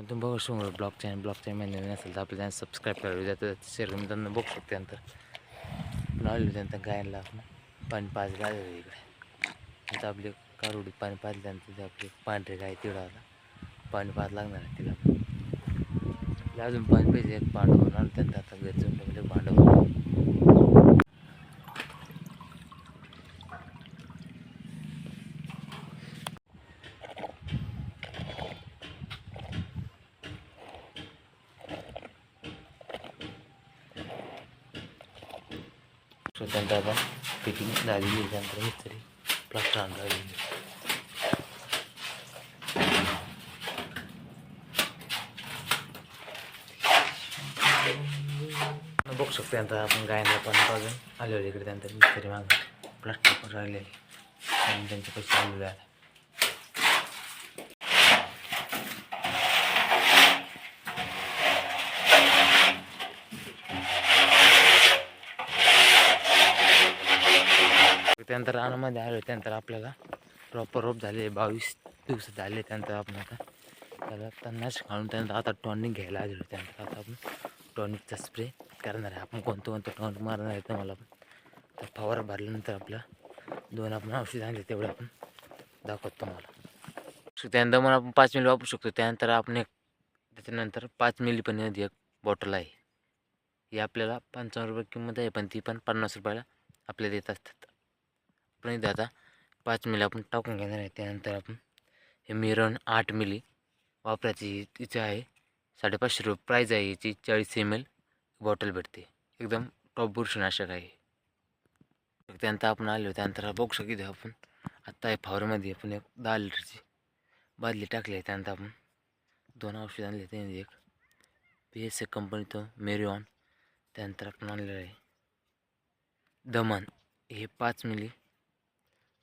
पण तुम्ही बघू शकतो ब्लॉग चॅनल ब्लॉग चॅनल नवीन असेल तर आपलं चॅनल सबस्क्राईब करावे जातं शेअर मित्रांनो बघू शकतो त्यानंतर पण आलो त्यानंतर गायला आपण. पाणी पाजलं आलं इकडे. आता आपले कारोडीत पाणी पाजल्यानंतर ते आपले पांढरे गाय तिळा आला पाणी पाज लागणार आहे तिला. अजून पाणी पाहिजे एक पांडव भरून त्यानंतर आता घरी जाऊन म्हणजे सो त्यानंतर आता फिटिंग झालेली आहे त्यानंतर मिस्त्री प्लास्टर आणून राहिलेली आहे. बघू शकतो त्यानंतर आपण गायला पण पाजून आलेलो इकडे त्यानंतर मिस्त्री मागं प्लास्टर पण राहिलेले आणि त्यांचे पैसे आलेले आहे त्यानंतर रानामध्ये आलो त्यानंतर आपल्याला प्रॉपर रोप झाले बावीस दिवस झाले त्यानंतर आपण आता त्याला तन्नाश खाऊन त्यानंतर आता टॉनिक घ्यायला आलेलो त्यानंतर आता आपण टॉनिकचा स्प्रे करणार आहे. आपण कोणतं कोणतं टॉनिक मारणार आहे तुम्हाला आपण तर फवारा भरल्यानंतर आपला दोन आपण औषध आणले तेवढं आपण दाखवतो तुम्हाला. सो त्यानंतर मग आपण पाच मिली वापरू शकतो. त्यानंतर आपण एक त्याच्यानंतर पाच मिली पण एक बॉटल आहे. ही आपल्याला पंचावन्न रुपये किंमत आहे पण ती पण पन्नास रुपयाला आपल्याला देत असतात. पण इथे आता पाच मिली आपण टाकून घेणार आहे. त्यानंतर आपण हे मिरन आठ मिली वापरायची तिचं आहे. साडेपाचशे रुपये प्राईज आहे याची. चाळीस एम एल बॉटल भेटते. एकदम टॉप बुरशीनाशक आहे त्यानंतर आपण आलो. त्यानंतर बघू शकतो आपण. आत्ता आहे फावरमध्ये आपण एक दहा लिटरची बादली टाकली आहे. त्यानंतर आपण दोन औषध आणले त्याने एक पी एस ए कंपनीचं मेरिऑन त्यानंतर आपण आणलेलं आहे. दमन. हे पाच मिली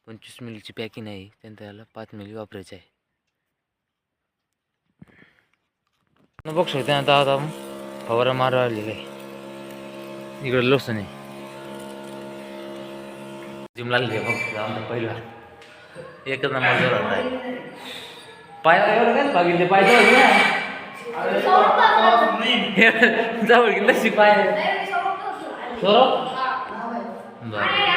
पंचवीस मिलीची पॅकिंग आहे. त्यानंतर याला पाच मिली वापरायचे आहे. बघू शकतो आता आता आपण. फवारा मारा आलेला आहे. इकडे लोसन आहे. जिम लागली बघ. आमचा पहिला. एकच नंबर जोरात आहे. पायाला एवढं काय बघितले पाय जवळ. जवळ घे. नशी पाय. सौरभ बरं.